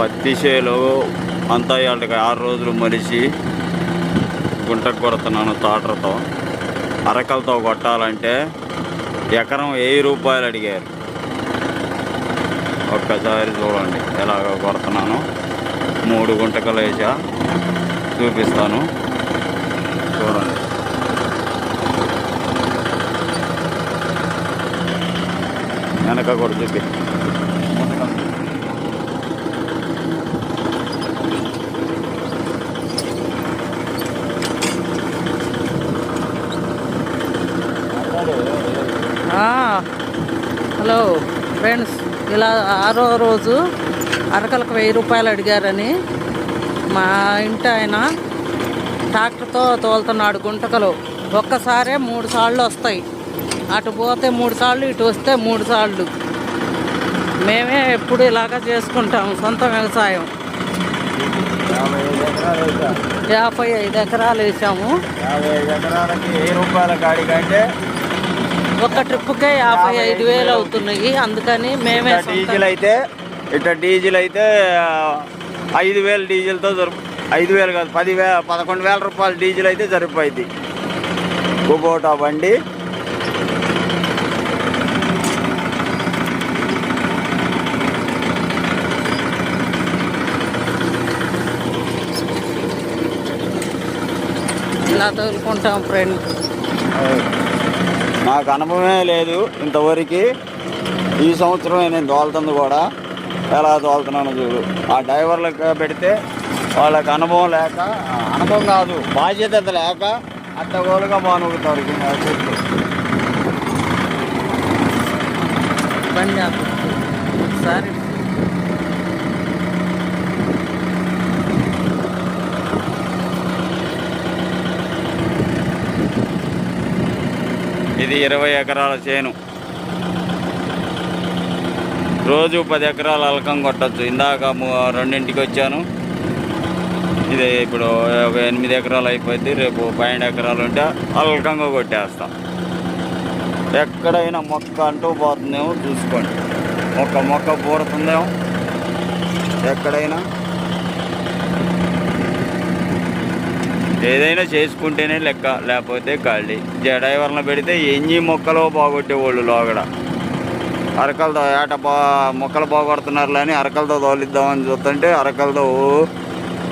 పత్తి చేలు అంతా వాళ్ళకి ఆరు రోజులు మలిసి గుంటకు కొడుతున్నాను తాటర్తో అరకలతో కొట్టాలంటే ఎకరం వెయ్యి రూపాయలు అడిగారు. ఒక్కసారి చూడండి ఎలాగ కొడుతున్నాను. మూడు గుంటకలు వేసా. చూపిస్తాను. చూడండి. వెనక కూడా చూపి ఆ, హలో ఫ్రెండ్స్ ఇలా ఆరో రోజు అరకలకు వెయ్యి రూపాయలు అడిగారని మా ఇంటి ఆయన ట్రాక్టర్తో తోలుతున్నాడు గుంటకలు. ఒక్కసారే మూడు సార్లు వస్తాయి. అటు పోతే మూడు సార్లు ఇటు వస్తే మూడు సార్లు. మేమే ఎప్పుడు ఇలాగా చేసుకుంటాము సొంత వ్యవసాయం. యాభై ఐదు ఎకరాలు వేసాము. యాభై ఐదు ఎకరాలకి వెయ్యి రూపాయల కాడి కంటే ఒక ట్రిప్కే యాభై ఐదు వేలు అవుతున్నాయి. అందుకని మేమే డీజిల్ అయితే ఇట్లా డీజిల్ అయితే ఐదు వేలు డీజిల్తో సరిపో ఐదు వేలు కాదు పది వే పదకొండు వేల రూపాయల డీజిల్ అయితే సరిపోయింది. కుబోటా బండి. ఇలా తోలుకుంటాం ఫ్రెండ్ నాకు అనుభవమే లేదు ఇంతవరకు. ఈ సంవత్సరం నేను తోలుతుంది కూడా. ఎలా తోలుతున్నానో చూడు. ఆ డ్రైవర్లకు పెడితే వాళ్ళకి అనుభవం లేక అనుభవం కాదు బాధ్యత లేక అత్తగోలుగా బాగుతారు చెట్లు ఒకసారి ఇది ఇరవై ఎకరాల చేను. రోజు పది ఎకరాలు అలకం కొట్టచ్చు. ఇందాక రెండింటికి వచ్చాను. ఇది ఇప్పుడు ఒక ఎనిమిది ఎకరాలు అయిపోద్ది రేపు పన్నెండు ఎకరాలు ఉంటే అల్కంగా కొట్టేస్తాం. ఎక్కడైనా మొక్క అంటూ పోతుందేమో చూసుకోండి. మొక్క మొక్క పూరుతుందేమో. ఎక్కడైనా ఏదైనా చేసుకుంటేనే లెక్క లేకపోతే గాలి వలన పెడితే ఎన్ని మొక్కలు బాగొట్టేవాళ్ళు లోగడ? అరకలతో ఏట బా మొక్కలు బాగొడుతున్నారు అని అరకలతో తోలిద్దామని చూస్తుంటే అరకలతో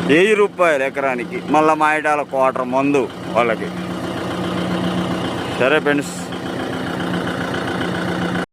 వెయ్యి రూపాయలు ఎకరానికి. మళ్ళీ మాయటాల క్వార్టర్ మందు వాళ్ళకి. సరే ఫ్రెండ్స్.